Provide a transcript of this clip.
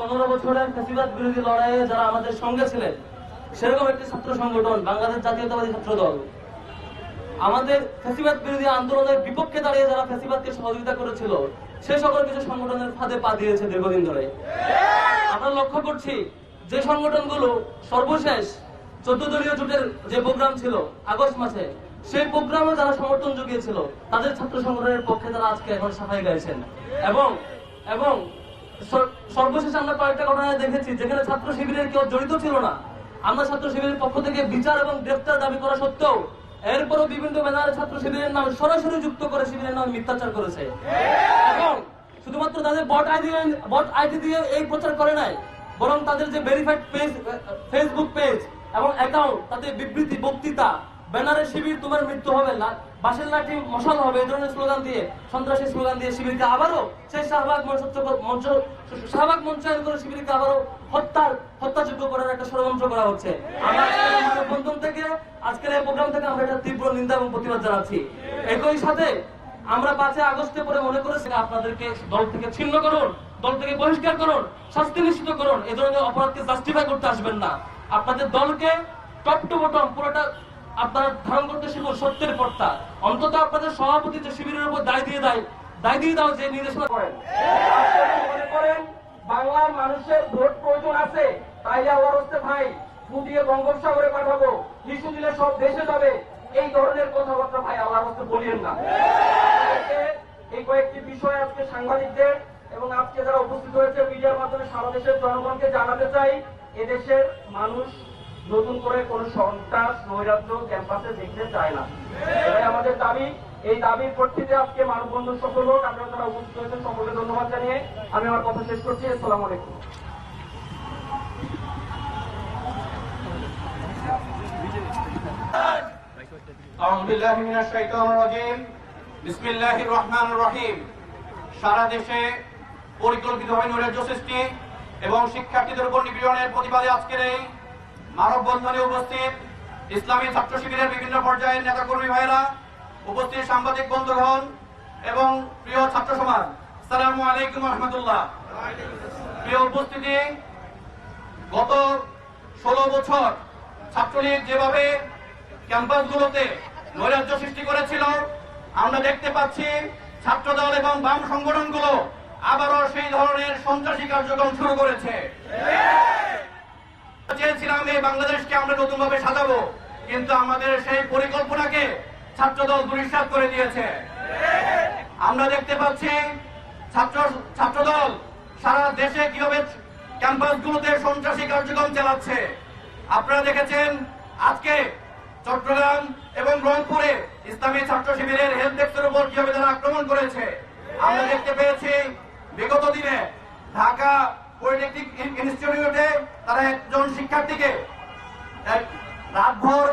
পনেরো বছরের ফেসিবাদ বিরোধী লড়াইয়ে যারা আমাদের সঙ্গে ছিলেন, সেরকম একটি ছাত্র সংগঠন, বাংলাদেশ জাতীয়তাবাদী ছাত্র দল। আমাদের ফেসিবাদ বিরোধী আন্দোলনের বিপক্ষে দাঁড়িয়ে যারা ফেসিবাদকে সহযোগিতা করেছিল, সে সকল কিছু সংগঠনের ফাঁদে পা দিয়েছে দীর্ঘদিন ধরে। আমরা লক্ষ্য করছি, যে সংগঠনগুলো সর্বশেষ চোদ্দ দলীয় জোটের যে প্রোগ্রাম ছিল আগস্ট মাসে, সেই প্রোগ্রামে যারা সমর্থন জুগিয়েছিল, তাদের ছাত্র সংগঠনের পক্ষে তারা আজকে এখন সাফাই গাইছেন। এবং এবং সর্বশেষ আমরা কয়েকটা ঘটনা দেখেছি, যেখানে ছাত্র শিবিরের কেউ জড়িত ছিল না। আমরা ছাত্র শিবিরের পক্ষ থেকে বিচার এবং গ্রেফতার দাবি করা সত্ত্বেও এরপরও বিভিন্ন ব্যানারে ছাত্র শিবিরের নাম সরাসরি যুক্ত করে শিবিরের নামে মিথ্যাচার করেছে। এবং শুধুমাত্র তাদের বট আইডি বট আইডি দিয়ে এই প্রচার করে নাই, বরং তাদের যে ভেরিফাইড পেজ ফেসবুক পেজ এবং অ্যাকাউন্ট তাতে বিবৃতি, বক্তৃতা ব্যানারে শিবির তোমার মৃত্যু হবে না বাসের লাঠি মশাল হবে, এই ধরনের স্লোগান দিয়ে, সন্ত্রাসী স্লোগান দিয়ে শিবিরকে আবারও সেই শাহবাগ মঞ্চ মঞ্চ শাহবাগ মঞ্চায়ন করে শিবিরকে আবারও হত্যার হত্যাযোগ্য করার একটা ষড়যন্ত্র করা হচ্ছে। এই থেকে, আজকের এই প্রোগ্রাম থেকে আমরা এটা তীব্র নিন্দা এবং প্রতিবাদ জানাচ্ছি। একই সাথে আমরা পাঁচই আগস্টে পরে মনে করেছি আপনাদেরকে দল থেকে ছিন্ন করুন, দল থেকে বহিষ্কার করুন, শাস্তি নিশ্চিত করুন, এ ধরনের অপরাধকে জাস্টিফাই করতে আসবেন না। আপনাদের দলকে টপ টু বটম পুরোটা আপনারা ধারণ করতে শিখুন সত্যের পর্তা অন্তত আপনাদের সভাপতি যে শিবিরের উপর দায় দিয়ে দেয়, দায় দিয়ে দাও যে নির্দেশনা করেন। মনে করেন, বাংলার মানুষের ভোট প্রয়োজন আছে, তাই আল্লাহর হস্তে ভাই, ফুটিয়ে বঙ্গোপসাগরে পাঠাবো। শিশু দিলে সব দেশে যাবে। এই ধরনের কথাবার্তা ভাই আল্লাহর হস্তে বলিয়েন না। এই কয়েকটি বিষয় আজকে সাংবাদিকদের এবং আজকে যারা উপস্থিত হয়েছে মিডিয়ার মাধ্যমে সারা দেশের জনগণকে জানাতে চাই, এদেশের মানুষ নতুন করে কোন সন্ত্রাস, নৈরাজ্য ক্যাম্পাসে দেখতে চায় না। এটাই আমাদের দাবি। এই দাবির প্রেক্ষিতে আজকে মানববন্ধন সকল হোক। আপনারা যারা উপস্থিত হয়েছেন সকলকে ধন্যবাদ জানিয়ে আমি আমার কথা শেষ করছি। আসসালামু আলাইকুম। পরিকল্পিত হয় নৈরাজ্য সৃষ্টি এবং শিক্ষার্থীদের উপর নিপীড়নের প্রতিবাদে আজকের এই মানববন্ধনে উপস্থিত ইসলামী ছাত্র শিবিরের বিভিন্ন পর্যায়ের নেতাকর্মী ভাইয়েরা, উপস্থিত সাংবাদিক বন্ধুগণ এবং প্রিয় ছাত্র সমাজ সালামু আলাইকুম রহমতুল্লাহ। প্রিয় উপস্থিতি, গত ষোলো বছর ছাত্রলীগ যেভাবে ক্যাম্পাসগুলোতে নৈরাজ্য সৃষ্টি করেছিল, আমরা দেখতে পাচ্ছি ছাত্রদল এবং বাম সংগঠনগুলো আবারও সেই ধরনের সন্ত্রাসী কার্যক্রম শুরু করেছে। চেয়েছিলাম এই বাংলাদেশকে আমরা নতুন ভাবে সাজাবো, কিন্তু আমাদের সেই পরিকল্পনাকে ছাত্রদল দুরিশ্বাস করে দিয়েছে। আমরা দেখতে পাচ্ছি ছাত্র, ছাত্রদল সারা দেশে কীভাবে ক্যাম্পাসগুলোতে সন্ত্রাসী কার্যক্রম চালাচ্ছে। আপনারা দেখেছেন আজকে চট্টগ্রাম এবং রংপুরে ইসলামী ছাত্র শিবিরের হেলথ ডেস্কের উপর কীভাবে তারা আক্রমণ করেছে। আমরা দেখতে পেয়েছি বিগত দিনে ঢাকা পলিটেকনিক ইনস্টিটিউটে তারা একজন শিক্ষার্থীকে রাতভর